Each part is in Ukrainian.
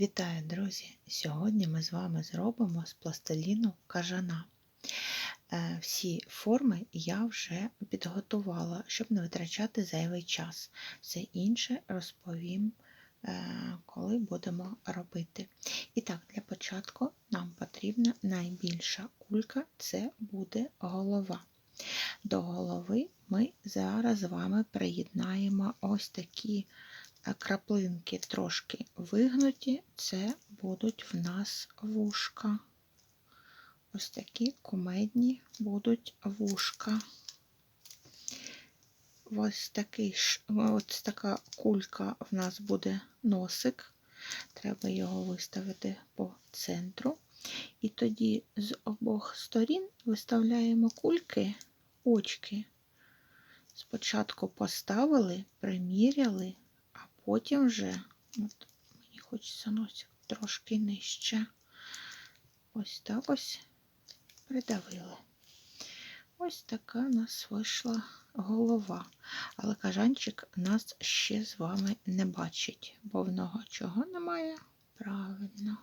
Вітаю, друзі! Сьогодні ми з вами зробимо з пластиліну кажана. Е, Всі форми я вже підготувала, щоб не витрачати зайвий час. Все інше розповім, е, коли будемо робити. І так, для початку нам потрібна найбільша кулька це буде голова. До голови ми зараз з вами приєднаємо ось такі краплинки трошки вигнуті, це будуть в нас вушка. Ось такі кумедні будуть вушка. Ось такий ось така кулька в нас буде носик. Треба його виставити по центру. І тоді з обох сторін виставляємо кульки, очки. Спочатку поставили, приміряли, потім вже, от мені хочеться носик трошки нижче. Ось так ось придавили. Ось така у нас вийшла голова. Але кажанчик нас ще з вами не бачить, бо в нього чого немає? Правильно.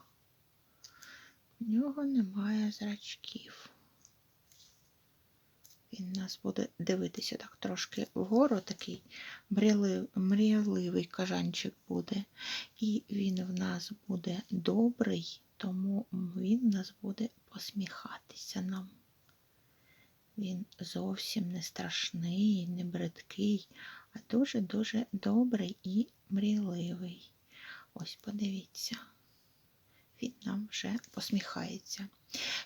В нього немає зрачків. Він нас буде дивитися так трошки вгору, такий мріяли- мрійливий кажанчик буде. І він в нас буде добрий, тому він в нас буде посміхатися нам. Він зовсім не страшний, не бридкий, а дуже-дуже добрий і мрійливий. Ось подивіться, він нам вже посміхається.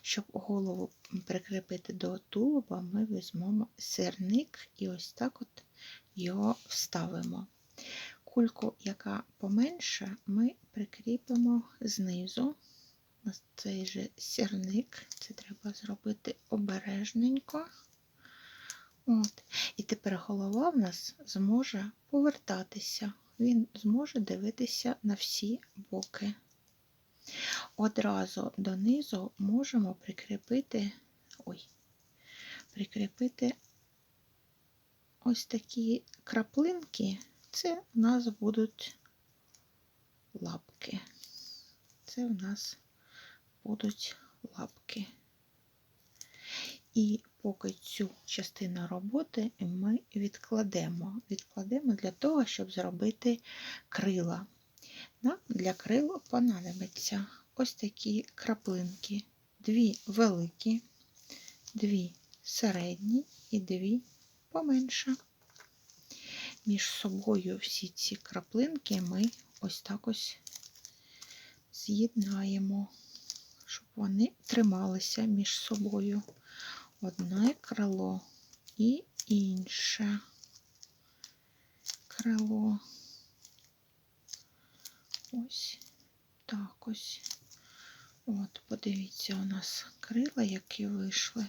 Щоб голову прикріпити до тулуба, ми візьмемо сирник і ось так от його вставимо. Кульку, яка поменша, ми прикріпимо знизу на цей же сірник. Це треба зробити обережненько. От. І тепер голова в нас зможе повертатися. Він зможе дивитися на всі боки. Одразу донизу можемо прикріпити, ой, прикріпити ось такі краплинки. Це у нас будуть лапки. Це у нас будуть лапки. І поки цю частину роботи ми відкладемо. Відкладемо для того, щоб зробити крила. Нам для крил понадобиться ось такі краплинки. Дві великі, дві середні і дві поменше. Між собою всі ці краплинки ми ось так ось з'єднаємо, щоб вони трималися між собою одне крило і інше крило. Ось так ось. От, подивіться, у нас крила, які вийшли.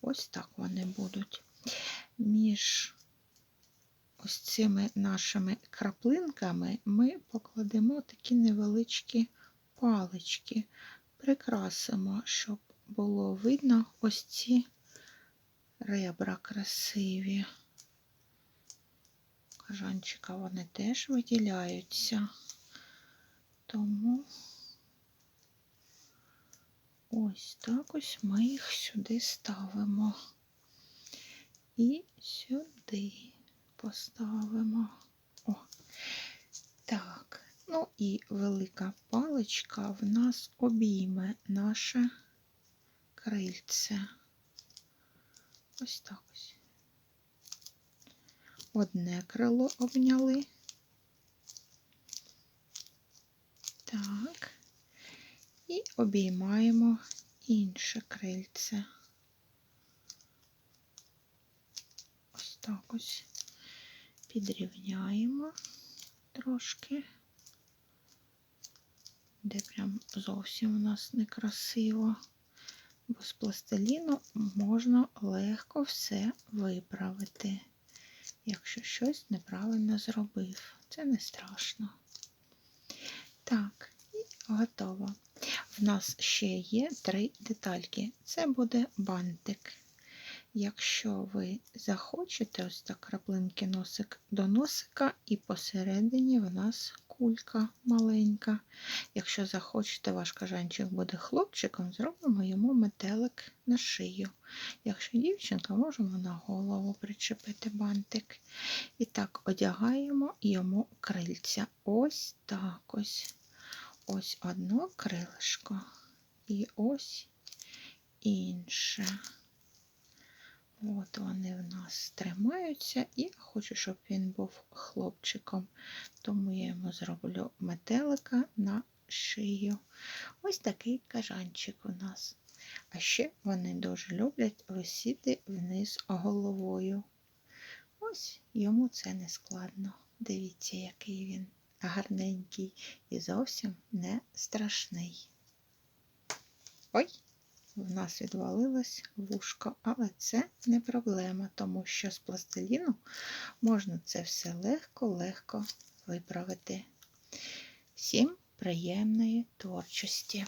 Ось так вони будуть. Між ось цими нашими краплинками ми покладемо такі невеличкі палички, прикрасимо, щоб було видно ось ці ребра красиві. Кажанчика вони теж виділяються. Тому ось так ось ми їх сюди ставимо. І сюди поставимо. О, так. Ну і велика паличка в нас обійме наше крильце. Ось так ось. Одне крило обняли. Так. І обіймаємо інше крильце. Ось так ось підрівняємо трошки, де прям зовсім у нас некрасиво, бо з пластиліну можна легко все виправити, якщо щось неправильно зробив. Це не страшно. Так, і готово. В нас ще є три детальки. Це буде бантик. Якщо ви захочете, ось так краплинки носик до носика, і посередині в нас кулька маленька. Якщо захочете, ваш кажанчик буде хлопчиком, зробимо йому метелик на шию. Якщо дівчинка, можемо на голову причепити бантик. І так одягаємо йому крильця. Ось так ось. Ось одно крилишко і ось інше. От вони в нас тримаються, і хочу, щоб він був хлопчиком. Тому я йому зроблю метелика на шию. Ось такий кажанчик у нас. А ще вони дуже люблять висіти вниз головою. Ось йому це не складно. Дивіться, який він гарненький і зовсім не страшний. Ой! в нас відвалилось вушко, але це не проблема, тому що з пластиліну можна це все легко-легко виправити. Всім приємної творчості!